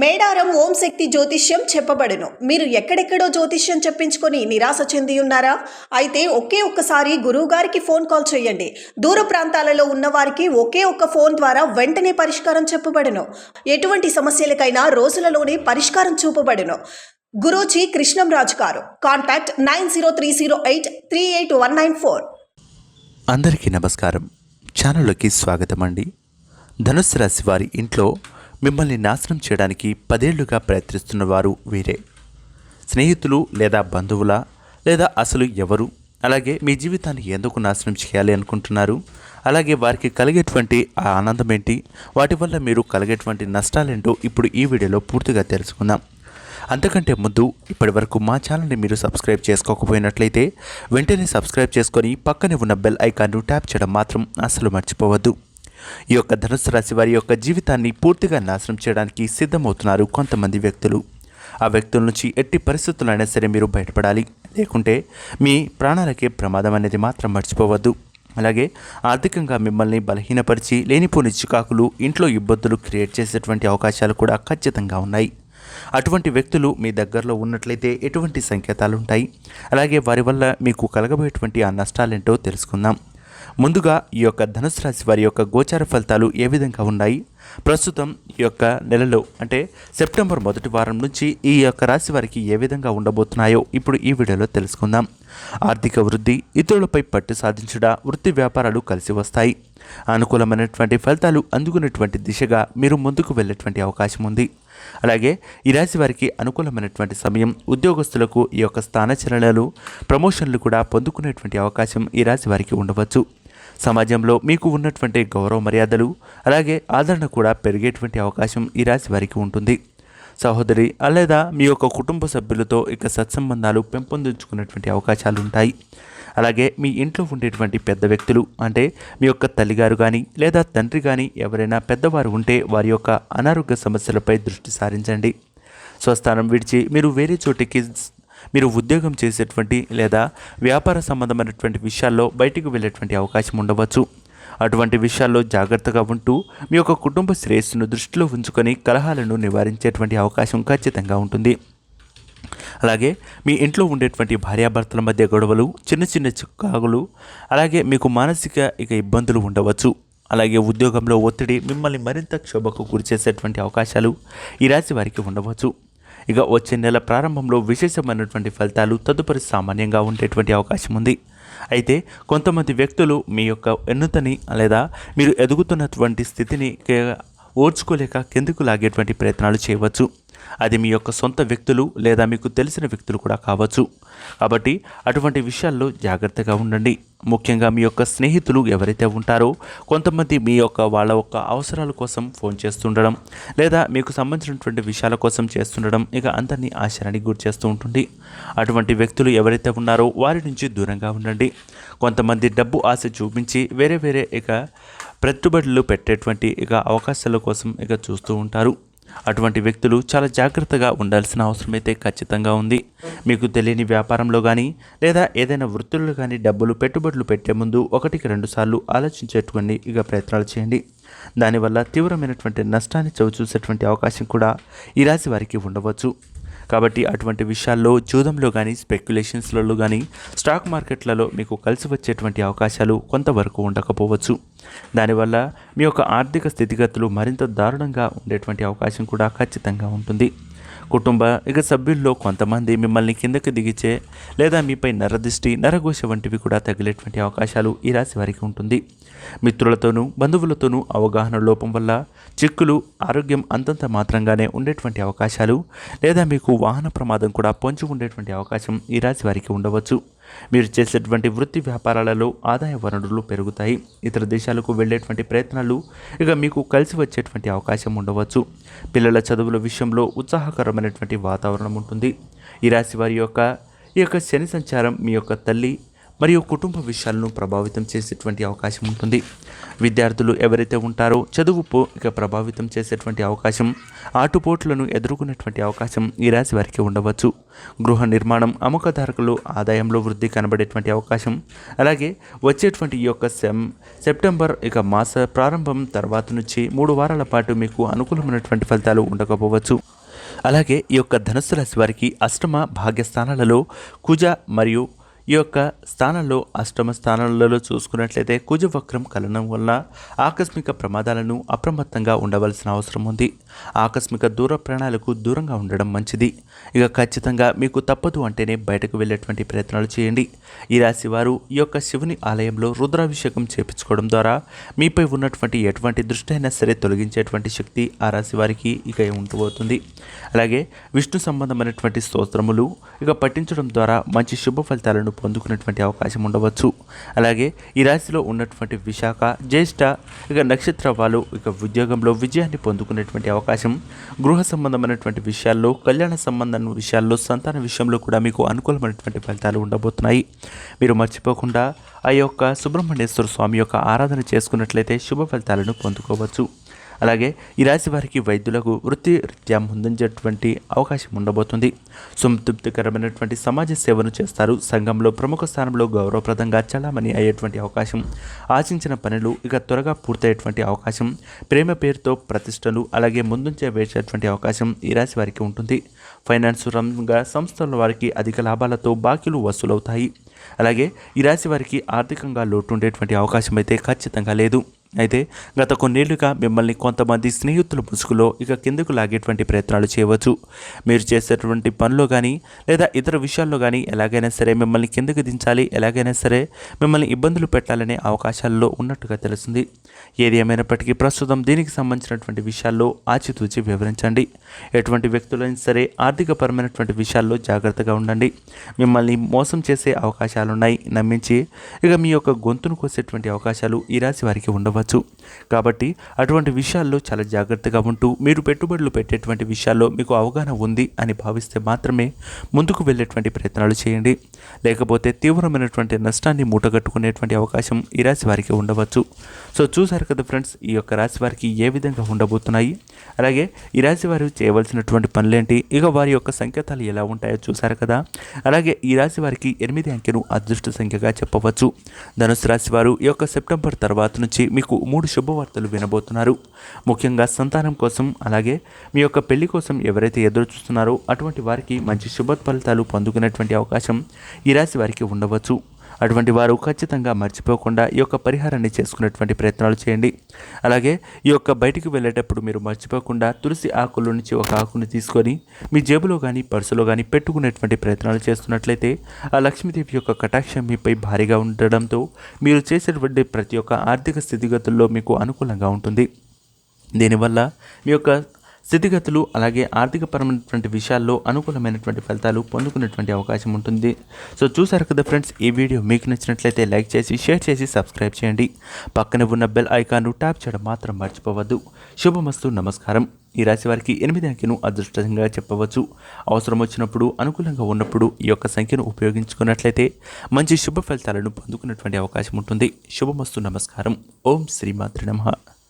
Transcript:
మేడారం ఓం శక్తి జ్యోతిష్యం చెప్పబడును. మీరు ఎక్కడెక్కడో జ్యోతిష్యం చెప్పించుకొని నిరాశ చెంది ఉన్నారా అయితే ఒకే ఒక్కసారి గురువుగారికి ఫోన్ కాల్ చేయండి. దూర ప్రాంతాలలో ఉన్నవారికి ఒకే ఒక్క ఫోన్ ద్వారా వెంటనే పరిష్కారం చెప్పబడును. ఎటువంటి సమస్యలకైనా రోజులలోనే పరిష్కారం చూపబడును. గురూజీ కృష్ణంరాజు గారు. Contact nine zero three zero eight three eight one nine four. అందరికీ నమస్కారం. ఛానల్లోకి స్వాగతం అండి ధనుసు రాశి వారి ఇంట్లో మిమ్మల్ని నాశనం చేయడానికి పదేళ్ళుగా ప్రయత్నిస్తున్న వారు వీరే. స్నేహితులు లేదా బంధువుల లేదా అసలు ఎవరు? అలాగే మీ జీవితాన్ని ఎందుకు నాశనం చేయాలి అనుకుంటున్నారు? అలాగే వారికి కలిగేటువంటి ఆ ఆనందం ఏంటి వాటి వల్ల మీరు కలిగేటువంటి నష్టాలేంటో ఇప్పుడు ఈ వీడియోలో పూర్తిగా తెలుసుకుందాం. అంతకంటే ముందు ఇప్పటి వరకు మా ఛానల్ని మీరు సబ్స్క్రైబ్ చేసుకోకపోయినట్లయితే వెంటనే సబ్స్క్రైబ్ చేసుకొని పక్కనే ఉన్న బెల్ ఐకాన్ను ట్యాప్ చేయడం మాత్రం అస్సలు మర్చిపోవద్దు. ఈ యొక్క ధనుసు రాశి వారి యొక్క జీవితాన్ని పూర్తిగా నాశనం చేయడానికి సిద్ధమవుతున్నారు కొంతమంది వ్యక్తులు. ఆ వ్యక్తుల నుంచి ఎట్టి పరిస్థితులైనా సరే మీరు బయటపడాలి. లేకుంటే మీ ప్రాణాలకే ప్రమాదం అనేది మాత్రం మర్చిపోవద్దు. అలాగే ఆర్థికంగా మిమ్మల్ని బలహీనపరిచి లేనిపోని చికాకులు ఇంట్లో ఇబ్బందులు క్రియేట్ చేసేటువంటి అవకాశాలు కూడా ఖచ్చితంగా ఉన్నాయి. అటువంటి వ్యక్తులు మీ దగ్గరలో ఉన్నట్లయితే ఎటువంటి సంకేతాలు ఉంటాయి అలాగే వారి వల్ల మీకు కలగబోయేటువంటి ఆ నష్టాలేంటో తెలుసుకుందాం. ముందుగా ఈ యొక్క ధనుసు రాశి వారి యొక్క గోచార ఫలితాలు ఏ విధంగా ఉన్నాయి? ప్రస్తుతం ఈ యొక్క నెలలో అంటే సెప్టెంబర్ మొదటి వారం నుంచి ఈ యొక్క రాశి వారికి ఏ విధంగా ఉండబోతున్నాయో ఇప్పుడు ఈ వీడియోలో తెలుసుకుందాం. ఆర్థిక వృద్ధి ఇతరులపై పట్టు సాధించడం వృత్తి వ్యాపారాలు కలిసి వస్తాయి. అనుకూలమైనటువంటి ఫలితాలు అందుకునేటువంటి దిశగా మీరు ముందుకు వెళ్ళేటువంటి అవకాశం ఉంది. అలాగే ఈ రాశి వారికి అనుకూలమైనటువంటి సమయం ఉద్యోగస్తులకు ఈ యొక్క స్థానచలనలు ప్రమోషన్లు కూడా పొందుకునేటువంటి అవకాశం ఈ రాశి వారికి ఉండవచ్చు. సమాజంలో మీకు ఉన్నటువంటి గౌరవ మర్యాదలు అలాగే ఆదరణ కూడా పెరిగేటువంటి అవకాశం ఈ రాశి వారికి ఉంటుంది. సహోదరి లేదా మీ యొక్క కుటుంబ సభ్యులతో ఇక సత్సంబంధాలు పెంపొందించుకునేటువంటి అవకాశాలు ఉంటాయి అలాగే మీ ఇంట్లో ఉండేటువంటి పెద్ద వ్యక్తులు అంటే మీ యొక్క తల్లిగారు కానీ లేదా తండ్రి కానీ ఎవరైనా పెద్దవారు ఉంటే వారి యొక్క అనారోగ్య సమస్యలపై దృష్టి సారించండి. స్వస్థానం విడిచి మీరు వేరే చోటికి మీరు ఉద్యోగం చేసేటువంటి లేదా వ్యాపార సంబంధమైనటువంటి విషయాల్లో బయటకు వెళ్ళేటువంటి అవకాశం ఉండవచ్చు. అటువంటి విషయాల్లో జాగ్రత్తగా ఉంటూ మీ యొక్క కుటుంబ శ్రేయస్సును దృష్టిలో ఉంచుకొని కలహాలను నివారించేటువంటి అవకాశం ఖచ్చితంగా ఉంటుంది. అలాగే మీ ఇంట్లో ఉండేటువంటి భార్యాభర్తల మధ్య గొడవలు చిన్న చిన్న చిక్కాగులు అలాగే మీకు మానసిక ఇక ఇబ్బందులు ఉండవచ్చు. అలాగే ఉద్యోగంలో ఒత్తిడి మిమ్మల్ని మరింత క్షోభకు గురిచేసేటువంటి అవకాశాలు ఈ రాశి వారికి ఉండవచ్చు. ఇక వచ్చే నెల ప్రారంభంలో విశేషమైనటువంటి ఫలితాలు తదుపరి సామాన్యంగా ఉండేటువంటి అవకాశం ఉంది. అయితే కొంతమంది వ్యక్తులు మీ యొక్క ఎన్నుతని లేదా మీరు ఎదుగుతున్నటువంటి స్థితిని ఓర్చుకోలేక కిందకు లాగేటువంటి ప్రయత్నాలు చేయవచ్చు. అది మీ యొక్క సొంత వ్యక్తులు లేదా మీకు తెలిసిన వ్యక్తులు కూడా కావచ్చు. కాబట్టి అటువంటి విషయాల్లో జాగ్రత్తగా ఉండండి. ముఖ్యంగా మీ యొక్క స్నేహితులు ఎవరైతే ఉంటారో కొంతమంది మీ యొక్క వాళ్ళ యొక్క అవసరాల కోసం ఫోన్ చేస్తుండడం లేదా మీకు సంబంధించినటువంటి విషయాల కోసం చేస్తుండడం ఇక అందరినీ ఆశ్చర్యానికి గురి చేస్తూ ఉంటుంది. అటువంటి వ్యక్తులు ఎవరైతే ఉన్నారో వారి నుంచి దూరంగా ఉండండి. కొంతమంది డబ్బు ఆశ చూపించి వేరే వేరే ఇక పెట్టుబడులు పెట్టేటువంటి ఇక అవకాశాల కోసం ఇక చూస్తూ ఉంటారు. అటువంటి వ్యక్తులు చాలా జాగ్రత్తగా ఉండాల్సిన అవసరం అయితే ఖచ్చితంగా ఉంది. మీకు తెలియని వ్యాపారంలో కానీ లేదా ఏదైనా వృత్తుల్లో కానీ డబ్బులు పెట్టుబడులు పెట్టే ముందు ఒకటికి రెండు సార్లు ఆలోచించేటువంటి ఇక ప్రయత్నాలు చేయండి. దానివల్ల తీవ్రమైనటువంటి నష్టాన్ని చవిచూసేటువంటి అవకాశం కూడా ఈ రాశి వారికి ఉండవచ్చు. కాబట్టి అటువంటి విషయాల్లో జూదంలో కానీ స్పెక్యులేషన్స్లలో కానీ స్టాక్ మార్కెట్లలో మీకు కలిసి వచ్చేటువంటి అవకాశాలు కొంతవరకు ఉండకపోవచ్చు. దానివల్ల మీ యొక్క ఆర్థిక స్థితిగతులు మరింత దారుణంగా ఉండేటువంటి అవకాశం కూడా ఖచ్చితంగా ఉంటుంది. కుటుంబ ఇక సభ్యుల్లో కొంతమంది మిమ్మల్ని కిందకి దిగిచే లేదా మీపై నరదృష్టి నరఘోష వంటివి కూడా తగిలేటువంటి అవకాశాలు ఈ రాశి వారికి ఉంటుంది. మిత్రులతోనూ బంధువులతోనూ అవగాహన లోపం వల్ల చిక్కులు ఆరోగ్యం అంతంత మాత్రంగానే ఉండేటువంటి అవకాశాలు లేదా మీకు వాహన ప్రమాదం కూడా పొంచి ఉండేటువంటి అవకాశం ఈ రాశి వారికి ఉండవచ్చు. మీరు చేసేటువంటి వృత్తి వ్యాపారాలలో ఆదాయ వనరులు పెరుగుతాయి. ఇతర దేశాలకు వెళ్ళేటువంటి ప్రయత్నాలు ఇక మీకు కలిసి వచ్చేటువంటి అవకాశం ఉండవచ్చు. పిల్లల చదువుల విషయంలో ఉత్సాహకరమైనటువంటి వాతావరణం ఉంటుంది. ఈ రాశి వారి యొక్క ఈ యొక్క శని సంచారం మీ యొక్క తల్లి మరియు కుటుంబ విషయాలను ప్రభావితం చేసేటువంటి అవకాశం ఉంటుంది. విద్యార్థులు ఎవరైతే ఉంటారో చదువుపు ఇక ప్రభావితం చేసేటువంటి అవకాశం ఆటుపోట్లను ఎదుర్కొనేటువంటి అవకాశం ఈ రాశి వారికి ఉండవచ్చు. గృహ నిర్మాణం అమ్మకదారులు ఆదాయంలో వృద్ధి కనబడేటువంటి అవకాశం. అలాగే వచ్చేటువంటి ఈ యొక్క సెమ్ సెప్టెంబర్ ఇక మాస ప్రారంభం తర్వాత నుంచి మూడు వారాల పాటు మీకు అనుకూలమైనటువంటి ఫలితాలు ఉండకపోవచ్చు. అలాగే ఈ యొక్క ధనుస్సు రాశి వారికి అష్టమ భాగ్యస్థానాలలో కుజ మరియు ఈ యొక్క స్థానంలో అష్టమ స్థానాలలో చూసుకున్నట్లయితే కుజవక్రం కలనం వల్ల ఆకస్మిక ప్రమాదాలను అప్రమత్తంగా ఉండవలసిన అవసరం ఉంది. ఆకస్మిక దూర ప్రయాణాలకు దూరంగా ఉండడం మంచిది. ఇక ఖచ్చితంగా మీకు తప్పదు అంటేనే బయటకు వెళ్ళేటువంటి ప్రయత్నాలు చేయండి. ఈ రాశి వారు ఈ యొక్క శివుని ఆలయంలో రుద్రాభిషేకం చేపించుకోవడం ద్వారా మీపై ఉన్నటువంటి ఎటువంటి దృష్టి అయినా సరే తొలగించేటువంటి శక్తి ఆ రాశి వారికి ఇక ఉంటబోతుంది అలాగే విష్ణు సంబంధమైనటువంటి స్తోత్రములు ఇక పఠించడం ద్వారా మంచి శుభ ఫలితాలను పొందుకునేటువంటి అవకాశం ఉండవచ్చు. అలాగే ఈ రాశిలో ఉన్నటువంటి విశాఖ జ్యేష్ఠ ఇక నక్షత్ర వాళ్ళు ఇక ఉద్యోగంలో విజయాన్ని పొందుకునేటువంటి అవకాశం. గృహ సంబంధమైనటువంటి విషయాల్లో కళ్యాణ సంబంధం విషయాల్లో సంతాన విషయంలో కూడా మీకు అనుకూలమైనటువంటి ఫలితాలు ఉండబోతున్నాయి. మీరు మర్చిపోకుండా ఆ యొక్క సుబ్రహ్మణ్యేశ్వర స్వామి యొక్క ఆరాధన చేసుకున్నట్లయితే శుభ ఫలితాలను పొందుకోవచ్చు. అలాగే ఈ రాశి వారికి వైద్యులకు వృత్తి రీత్యా ముందుంచేటువంటి అవకాశం ఉండబోతుంది. సంతృప్తికరమైనటువంటి సమాజ సేవను చేస్తారు. సంఘంలో ప్రముఖ స్థానంలో గౌరవప్రదంగా చలామణి అయ్యేటువంటి అవకాశం. ఆశించిన పనులు ఇక త్వరగా పూర్తయ్యేటువంటి అవకాశం. ప్రేమ పేరుతో ప్రతిష్టలు అలాగే ముందుంచే వేసేటువంటి అవకాశం ఈ రాశి వారికి ఉంటుంది. ఫైనాన్స్ రంగంగా సంస్థల వారికి అధిక లాభాలతో బాకీలు వసూలవుతాయి. అలాగే ఈ రాశి వారికి ఆర్థికంగా లోటు ఉండేటువంటి అవకాశం అయితే ఖచ్చితంగా లేదు. అయితే గత కొన్నేళ్ళుగా మిమ్మల్ని కొంతమంది స్నేహితుల ముసుగులో ఇక కిందకు లాగేటువంటి ప్రయత్నాలు చేయవచ్చు. మీరు చేసేటువంటి పనిలో కానీ లేదా ఇతర విషయాల్లో కానీ ఎలాగైనా సరే మిమ్మల్ని కిందకు దించాలి ఎలాగైనా సరే మిమ్మల్ని ఇబ్బందులు పెట్టాలనే అవకాశాల్లో ఉన్నట్టుగా తెలుస్తుంది. ఏది ఏమైనప్పటికీ ప్రస్తుతం దీనికి సంబంధించినటువంటి విషయాల్లో ఆచితూచి వివరించండి. ఎటువంటి వ్యక్తులైనా సరే ఆర్థికపరమైనటువంటి విషయాల్లో జాగ్రత్తగా ఉండండి. మిమ్మల్ని మోసం చేసే అవకాశాలున్నాయి. నమ్మించి ఇక మీ యొక్క గొంతును కోసేటువంటి అవకాశాలు ఈ రాశి వారికి ఉండవచ్చు. కాబట్టి అటువంటి విషయాల్లో చాలా జాగ్రత్తగా ఉంటూ మీరు పెట్టుబడులు పెట్టేటువంటి విషయాల్లో మీకు అవగాహన ఉంది అని భావిస్తే మాత్రమే ముందుకు వెళ్ళేటువంటి ప్రయత్నాలు చేయండి. లేకపోతే తీవ్రమైనటువంటి నష్టాన్ని మూటగట్టుకునేటువంటి అవకాశం ఈ రాశి వారికి ఉండవచ్చు. సో చూసారు కదా ఫ్రెండ్స్ ఈ యొక్క రాశి వారికి ఏ విధంగా ఉండబోతున్నాయి? అలాగే ఈ రాశి వారు చేయవలసినటువంటి పనులేంటి? ఇక వారి యొక్క సంకేతాలు ఎలా ఉంటాయో చూసారు కదా? అలాగే ఈ రాశి వారికి ఎనిమిది అంకెను అదృష్ట సంఖ్యగా చెప్పవచ్చు. ధనుసు రాశి వారు ఈ యొక్క సెప్టెంబర్ తర్వాత నుంచి మీకు మూడు శుభవార్తలు వినబోతున్నారు. ముఖ్యంగా సంతానం కోసం అలాగే మీ యొక్క పెళ్ళి కోసం ఎవరైతే ఎదురు చూస్తున్నారో అటువంటి వారికి మంచి శుభ ఫలితాలు పొందుకునేటువంటి అవకాశం ఈ రాశి వారికి ఉండవచ్చు. అటువంటి వారు ఖచ్చితంగా మర్చిపోకుండా ఈ యొక్క పరిహారాన్ని చేసుకునేటువంటి ప్రయత్నాలు చేయండి. అలాగే ఈ యొక్క బయటికి వెళ్ళేటప్పుడు మీరు మర్చిపోకుండా తులసి ఆకుల నుంచి ఒక ఆకును తీసుకొని మీ జేబులో కానీ పర్సులో కానీ పెట్టుకునేటువంటి ప్రయత్నాలు చేస్తున్నట్లయితే ఆ లక్ష్మీదేవి యొక్క కటాక్షం మీపై భారీగా ఉండడంతో మీరు చేసేటువంటి ప్రతి ఒక్క ఆర్థిక స్థితిగతుల్లో మీకు అనుకూలంగా ఉంటుంది. దీనివల్ల మీ యొక్క స్థితిగతులు అలాగే ఆర్థికపరమైనటువంటి విషయాల్లో అనుకూలమైనటువంటి ఫలితాలు పొందుకునేటువంటి అవకాశం ఉంటుంది. సో చూసారు కదా ఫ్రెండ్స్ ఈ వీడియో మీకు నచ్చినట్లయితే లైక్ చేసి షేర్ చేసి సబ్స్క్రైబ్ చేయండి. పక్కన ఉన్న బెల్ ఐకాన్ను ట్యాప్ చేయడం మాత్రం మర్చిపోవద్దు. శుభమస్తు నమస్కారం. ఈ రాశి వారికి ఎనిమిది అంకెను అదృష్టంగా చెప్పవచ్చు. అవసరం వచ్చినప్పుడు అనుకూలంగా ఉన్నప్పుడు ఈ యొక్క సంఖ్యను ఉపయోగించుకున్నట్లయితే మంచి శుభ ఫలితాలను పొందుకునేటువంటి అవకాశం ఉంటుంది. శుభమస్తు నమస్కారం. ఓం శ్రీమాతృ నమః.